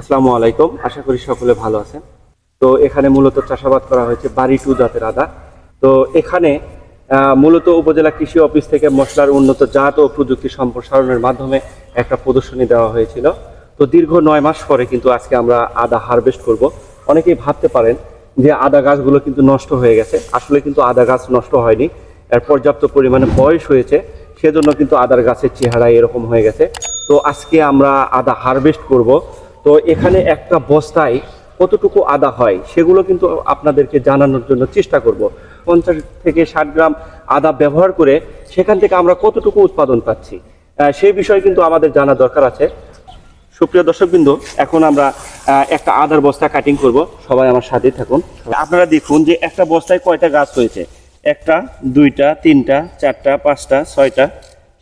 আসসালামু আলাইকুম। আশা করি সকলে ভালো আছেন। তো এখানে মূলত চাষাবাদ করা হয়েছে বাড়ি টু জাতের আদা। তো এখানে মূলত উপজেলা কৃষি অফিস থেকে মশলার উন্নত জাত ও প্রযুক্তি সম্প্রসারণের মাধ্যমে একটা প্রদর্শনী দেওয়া হয়েছিল। তো দীর্ঘ নয় মাস পরে কিন্তু আজকে আমরা আদা হারভেস্ট করব। অনেকেই ভাবতে পারেন যে আদা গাছগুলো কিন্তু নষ্ট হয়ে গেছে। আসলে কিন্তু আদা গাছ নষ্ট হয়নি। এর পর্যাপ্ত পরিমাণে বয়স হয়েছে। সেজন্য কিন্তু আদার গাছের চেহারা এরকম হয়ে গেছে। তো আজকে আমরা আদা হারভেস্ট করব। তো এখানে একটা বস্তায় কতটুকু আদা হয় সেগুলো কিন্তু আপনাদেরকে জানানোর জন্য চেষ্টা করব। পঞ্চাশ থেকে ষাট গ্রাম আদা ব্যবহার করে সেখান থেকে আমরা কতটুকু উৎপাদন পাচ্ছি সেই বিষয়ে কিন্তু আমাদের জানা দরকার আছে। সুপ্রিয় দর্শকবৃন্দ, এখন আমরা একটা আদার বস্তা কাটিং করব। সবাই আমার সাথে থাকুন। আপনারা দেখুন যে একটা বস্তায় কয়টা গাছ হয়েছে? একটা, দুইটা, তিনটা, চারটা, পাঁচটা, ছয়টা,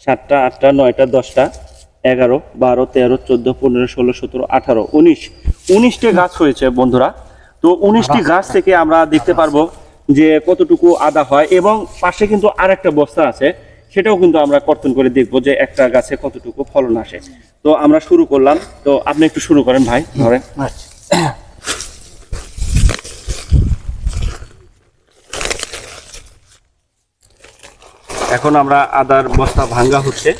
সাতটা, আটটা, নয়টা, দশটা। এগারো বারো তেরো চোদ্দ পনেরো ষোলো সতেরো আঠারো উনিশ। উনিশটি গাছ হয়েছে বন্ধুরা। তো উনিশটি গাছ থেকে আমরা দেখতে পারব যে কতটুকু আদা হয় এবং পাশে কিন্তু আরেকটা বস্তা আছে সেটাও কিন্তু আমরা কর্তন করে দেখব যে একটা গাছে কতটুকু ফলন আসে। তো আমরা শুরু করলাম। তো আপনি একটু শুরু করেন ভাই ধরেন। আচ্ছা। এখন আমরা আদার বস্তা ভাঙ্গা হচ্ছে।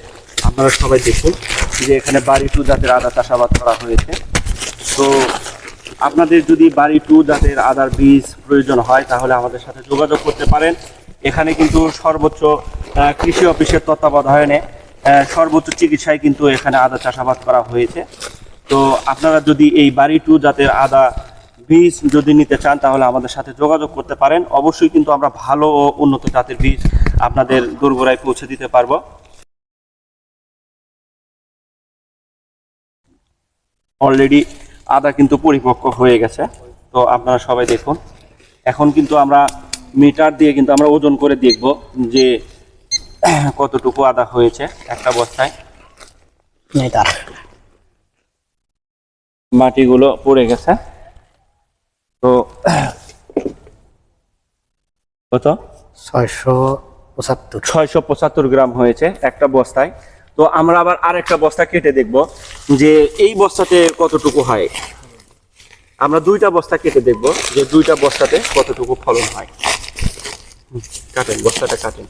আপনারা সবাই দেখুন যে এখানে বাড়ি টু জাতের আদা চাষাবাদ করা হয়েছে। তো আপনাদের যদি বাড়ি টু জাতের আদার বীজ প্রয়োজন হয়, তাহলে আমাদের সাথে যোগাযোগ করতে পারেন। এখানে কিন্তু সর্বোচ্চ কৃষি অফিসের তত্ত্বাবধানে সর্বোচ্চ চিকিৎসায় কিন্তু এখানে আদা চাষাবাদ করা হয়েছে। তো আপনারা যদি এই বাড়ি টু জাতের আদা বীজ যদি নিতে চান, তাহলে আমাদের সাথে যোগাযোগ করতে পারেন। অবশ্যই কিন্তু আমরা ভালো ও উন্নত জাতের বীজ আপনাদের দোরগোড়ায় পৌঁছে দিতে পারব। অলরেডি আদা কিন্তু পরিপক্ক হয়ে গেছে। তো আপনারা সবাই দেখুন। এখন কিন্তু আমরা মিটার দিয়ে কিন্তু আমরা ওজন করে দেখব যে কতটুকু আদা হয়েছে একটা বস্তায়। তার মাটিগুলো পড়ে গেছে। তো কত? ছয়শো পঁচাত্তর। ছয়শো পঁচাত্তর গ্রাম হয়েছে একটা বস্তায়। তো আমরা আবার আরেকটা বস্তা কেটে দেখব যে এই বস্তাতে কতটুকু হয়। আমরা দুইটা বস্তা কেটে দেখব যে দুইটা বস্তাতে কতটুকু ফলন হয়। কাটেন, বস্তাটা কাটেন।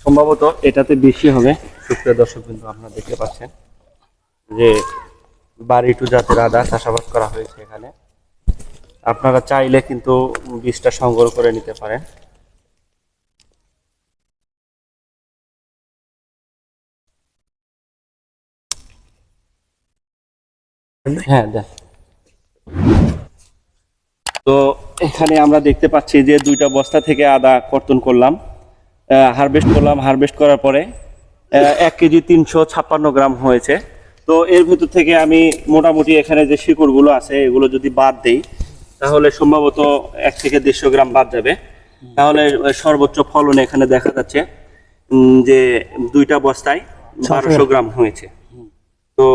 সম্ভবত এটাতে বেশি হবে। সুপ্রিয় দর্শক কিন্তু আপনারা দেখতে পাচ্ছেন যে বাড়ি টু জাতের আদা চাষাবাদ করা হয়েছে এখানে। আপনারা চাইলে কিন্তু বীজটা সংগ্রহ করে নিতে পারেন। হ্যাঁ দেখ। তো এখানে আমরা দেখতে পাচ্ছি যে দুইটা বস্তা থেকে আদা কর্তন করলাম হারভেস্ট করলাম। হারভেস্ট করার পরে এক কেজি তিনশো ছাপ্পান্ন গ্রাম হয়েছে। তো এর ভিতর থেকে আমি মোটামুটি এখানে যে শিকড়গুলো আছে এগুলো যদি বাদ দেই তাহলে সম্ভবত এক থেকে দেড়শো গ্রাম বাদ যাবে। তাহলে সর্বোচ্চ ফলন এখানে দেখা যাচ্ছে যে দুইটা বস্তায় বারোশো গ্রাম হয়েছে। তো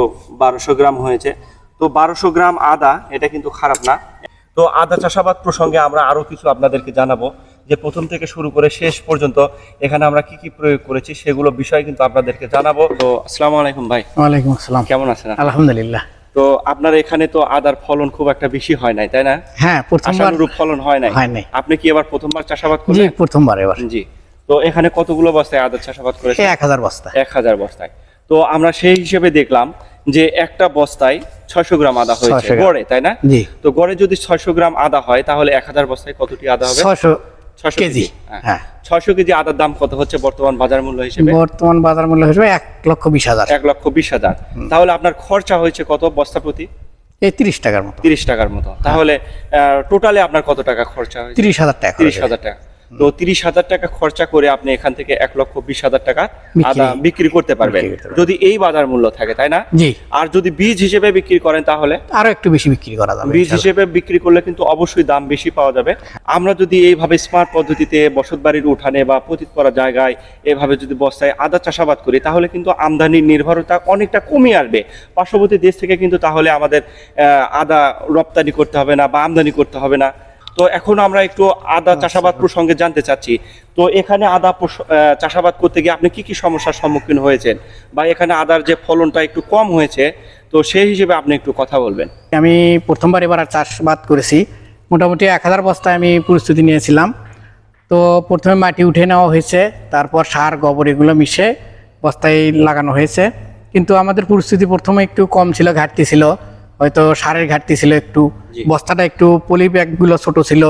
বারোশো গ্রাম হয়েছে। তো বারোশো গ্রাম আদা এটা কিন্তু খারাপ না। তো আদা চাষাবাদ প্রসঙ্গে আমরা আরও কিছু আপনাদেরকে জানাব যে প্রথম থেকে শুরু করে শেষ পর্যন্ত এখানে আমরা কি কি প্রয়োগ করেছি সেগুলো বিষয় কিন্তু আপনাদেরকে জানাব। তো আসসালামু আলাইকুম ভাই। ওয়ালাইকুম আসসালাম। কেমন আছেন আলহামদুলিল্লাহ। তো আপনার এখানে তো আদার ফলন খুব একটা বেশি হয় নাই তাই না? হ্যাঁ প্রথমবার ফলন হয় নাই। হয় নাই। আপনি কি এবার প্রথমবার চাষাবাদ করলেন প্রথমবার এবার। জি। তো এখানে কতগুলো বস্তায় আদার চাষাবাদ করেছেন? এই এক হাজার বস্তা এক হাজার বস্তায়। তো আমরা সেই হিসেবে দেখলাম যে একটা বস্তায় ছয়শো গ্রাম আদা হয়েছে। গড়ে তাই না? তো গড়ে যদি ছয়শো গ্রাম আদা হয় তাহলে এক হাজার বস্তায় কতটি আদা হবে? ছয়শো ছয়শো কেজি। হ্যাঁ। ছয়শো কেজি আদার দাম কত হচ্ছে বর্তমান বাজার মূল্য হিসেবে? বর্তমান বাজার মূল্য হিসেবে এক লক্ষ বিশ হাজার। এক লক্ষ বিশ হাজার। তাহলে আপনার খরচা হয়েছে কত বস্তা প্রতি? এই তিরিশ টাকার মতো। তিরিশ টাকার মতো। তাহলে টোটালে আপনার কত টাকা খরচা হয়েছে? তিরিশ হাজার টাকা তিরিশ হাজার টাকা। তো তিরিশ হাজার টাকা খরচা করে আপনি এখান থেকে এক লক্ষ বিশ হাজার টাকা আদা বিক্রি করতে পারবেন। যদি এই বাজার মূল্য থাকে তাই না? আর যদি বীজ হিসেবে বিক্রি করেন তাহলে? আরও একটু বেশি বিক্রি করা যাবে। বীজ হিসেবে বিক্রি করলে কিন্তু অবশ্যই দাম বেশি পাওয়া যাবে। আমরা যদি এইভাবে স্মার্ট পদ্ধতিতে বসত বাড়ির উঠানে বা পতিত করা জায়গায় এভাবে যদি বস্তায় আদা চাষাবাদ করি তাহলে কিন্তু আমদানির নির্ভরতা অনেকটা কমে আসবে। পার্শ্ববর্তী দেশ থেকে কিন্তু তাহলে আমাদের আহ, আদা রপ্তানি করতে হবে না বা আমদানি করতে হবে না। তো এখন আমরা একটু আদা চাষাবাদ প্রসঙ্গে জানতে চাচ্ছি। তো এখানে আদা চাষাবাদ করতে গিয়ে আপনি কি কি সমস্যার সম্মুখীন হয়েছেন? বা এখানে আদার যে ফলনটা একটু কম হয়েছে তো সেই হিসেবে আপনি একটু কথা বলবেন। আমি প্রথমবার এবার চাষবাদ করেছি। মোটামুটি এক হাজার বস্তায় আমি প্রস্তুতি নিয়েছিলাম। তো প্রথমে মাটি উঠে নেওয়া হয়েছে তারপর সার গোবর এগুলো মিশে বস্তায় লাগানো হয়েছে। কিন্তু আমাদের পরিস্থিতি প্রথমে একটু কম ছিল ঘাটতি ছিল। হয়তো সারের ঘাটতি ছিল একটু বস্তাটা একটু পলি ব্যাগগুলো ছোট ছিল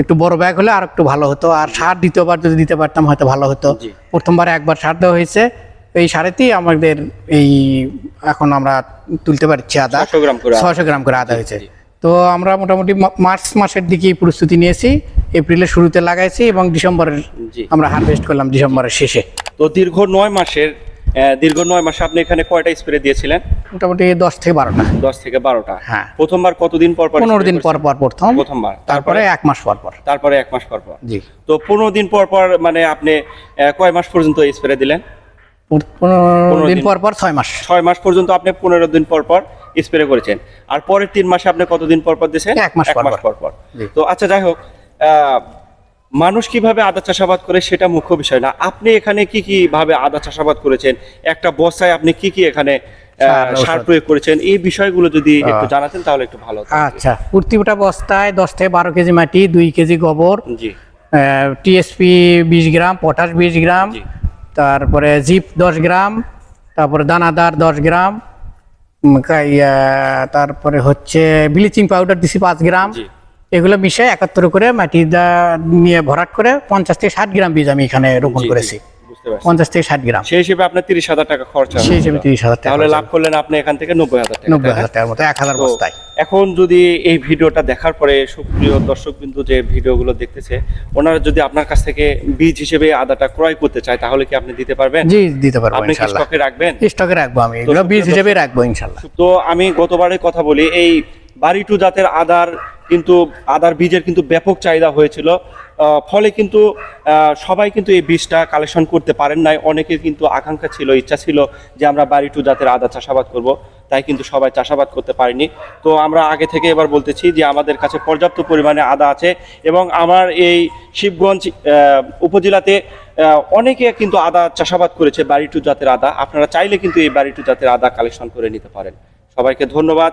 একটু বড় ব্যাগ হলে আর একটু ভালো হতো। আর সার দ্বিতীয়বার যদি দিতে পারতাম হয়তো ভালো হতো। প্রথমবার একবার সার দেওয়া হয়েছে এই সারেতেই আমাদের এই এখন আমরা তুলতে পারছি আদা। ছশো গ্রাম করে আদা। ছশো গ্রাম করে আদা হয়েছে। তো আমরা মোটামুটি মার্চ মাসের দিকে প্রস্তুতি নিয়েছি এপ্রিলের শুরুতে লাগাইছি এবং ডিসেম্বরের আমরা হারভেস্ট করলাম ডিসেম্বরের শেষে। তো দীর্ঘ নয় মাসের দীর্ঘ নয় মাসে আপনি এখানে কয়টা স্প্রে দিয়েছিলেন? মোটামুটি দশ থেকে বারোটা। দশ থেকে বারোটা। হ্যাঁ। প্রথমবার কতদিন পর পর পনেরো দিন পর পর প্রথম প্রথমবার। তারপরে এক মাস পর পর। তারপরে এক মাস পর পর। জি। তো পনেরো দিন পর পর মানে আপনি কয় মাস পর্যন্ত স্প্রে দিলেন? পনেরো দিন। পর পর ছয় মাস। ছয় মাস পর্যন্ত আপনি পনেরো দিন পর পর স্প্রে করেছেন। আর পরের তিন মাসে আপনি কতদিন পর পর দিয়েছেন? এক মাস পর পর। তো আচ্ছা যাই হোক আহ, মানুষ কীভাবে আদা চাষাবাদ করে সেটা মুখ্য বিষয় না। আপনি এখানে কি কি ভাবে আদা চাষাবাদ করেছেন? একটা বস্তায় আপনি কি কি এখানে সার, প্রয়োগ করেছেন? এই বিষয়গুলো যদি একটু জানাতেন তাহলে একটু ভালো আচ্ছা প্রতিটা বস্তায় দশ থেকে বারো কেজি মাটি দুই কেজি গোবর জি। টিএসপি বিশ গ্রাম পটাশ বিশ গ্রাম তারপরে জিপ দশ গ্রাম তারপরে দানাদার দশ গ্রাম তারপরে হচ্ছে ব্লিচিং পাউডার দিছি পাঁচ গ্রাম। এগুলো মিশে একাত্তর করে মাটি দা- নিয়ে ভরাট করে পঞ্চাশ থেকে ষাট গ্রাম বীজ আমি এখানে রোপণ করেছি। পঞ্চাশ থেকে ষাট গ্রাম। সেই হিসেবে আপনার তিরিশ হাজার টাকা খরচা সেই হিসেবে। তিরিশ হাজার টাকা তাহলে লাভ করলেন আপনি এখান থেকে নব্বই হাজার টাকা নব্বই হাজার টাকার মতো এক হাজার বস্তায়। এখন যদি এই ভিডিওটা দেখার পরে সুপ্রিয় দর্শক বিন্দু যে ভিডিওগুলো দেখতেছে ওনারা যদি আপনার কাছ থেকে বীজ হিসেবে আদাটা ক্রয় করতে চায় তাহলে কি আপনি দিতে পারবেন? জি দিতে পারব আপনি স্টকে রাখবেন? স্টকে রাখব আমি। এগুলো বীজ হিসেবে রাখব ইনশাল্লাহ। তো আমি গতবারের কথা বলি এই বাড়ি টু জাতের আদার কিন্তু, আদার বীজের কিন্তু ব্যাপক চাহিদা হয়েছিল। ফলে কিন্তু সবাই কিন্তু এই বীজটা কালেকশন করতে পারেন নাই। অনেকের কিন্তু আকাঙ্ক্ষা ছিল, ইচ্ছা ছিল যে আমরা বাড়ি টু জাতের আদা চাষাবাদ করব। তাই কিন্তু সবাই চাষাবাদ করতে পারেনি। তো আমরা আগে থেকে এবার বলতেছি যে আমাদের কাছে পর্যাপ্ত পরিমাণে আদা আছে এবং আমার এই শিবগঞ্জ উপজেলাতে অনেকে কিন্তু আদা চাষাবাদ করেছে বাড়ি টু জাতের আদা। আপনারা চাইলে কিন্তু এই বাড়ি টু জাতের আদা কালেকশন করে নিতে পারেন। সবাইকে ধন্যবাদ।